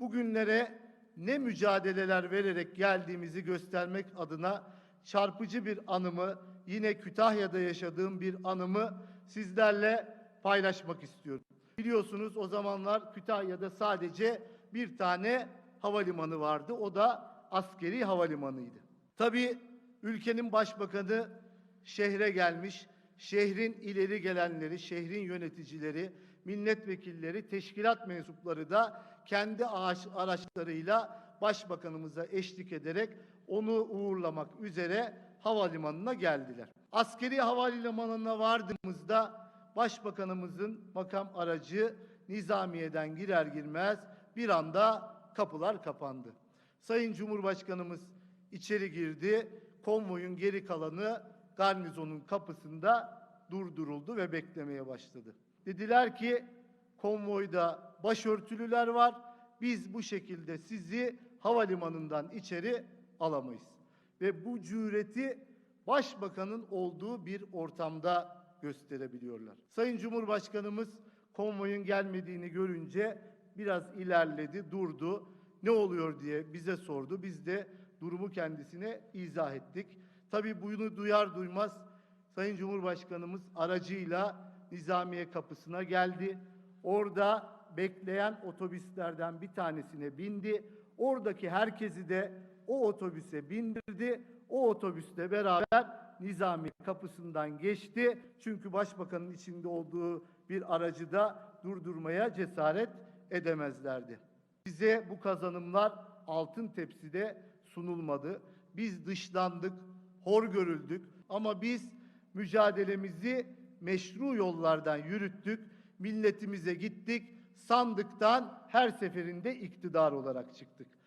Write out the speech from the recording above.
bugünlere ne mücadeleler vererek geldiğimizi göstermek adına çarpıcı bir anımı, yine Kütahya'da yaşadığım bir anımı sizlerle paylaşmak istiyorum. Biliyorsunuz o zamanlar Kütahya'da sadece bir tane havalimanı vardı. O da askeri havalimanıydı. Tabii ülkenin başbakanı şehre gelmiş, şehrin ileri gelenleri, şehrin yöneticileri, milletvekilleri, teşkilat mensupları da kendi araçlarıyla başbakanımıza eşlik ederek onu uğurlamak üzere havalimanına geldiler. Askeri havalimanına vardığımızda başbakanımızın makam aracı Nizamiye'den girer girmez bir anda kapılar kapandı. Sayın Cumhurbaşkanımız içeri girdi. Konvoyun geri kalanı garnizonun kapısında durduruldu ve beklemeye başladı. Dediler ki konvoyda başörtülüler var. Biz bu şekilde sizi havalimanından içeri alamayız. Ve bu cüreti başbakanın olduğu bir ortamda gösterebiliyorlar. Sayın Cumhurbaşkanımız konvoyun gelmediğini görünce biraz ilerledi, durdu. Ne oluyor diye bize sordu. Biz de durumu kendisine izah ettik. Tabii bunu duyar duymaz Sayın Cumhurbaşkanımız aracıyla Nizamiye kapısına geldi. Orada bekleyen otobüslerden bir tanesine bindi. Oradaki herkesi de o otobüse bindirdi. O otobüsle beraber Nizami kapısından geçti. Çünkü başbakanın içinde olduğu bir aracı da durdurmaya cesaret edemezlerdi. Bize bu kazanımlar altın tepside sunulmadı. Biz dışlandık, hor görüldük ama biz mücadelemizi meşru yollardan yürüttük. Milletimize gittik. Sandıktan her seferinde iktidar olarak çıktık.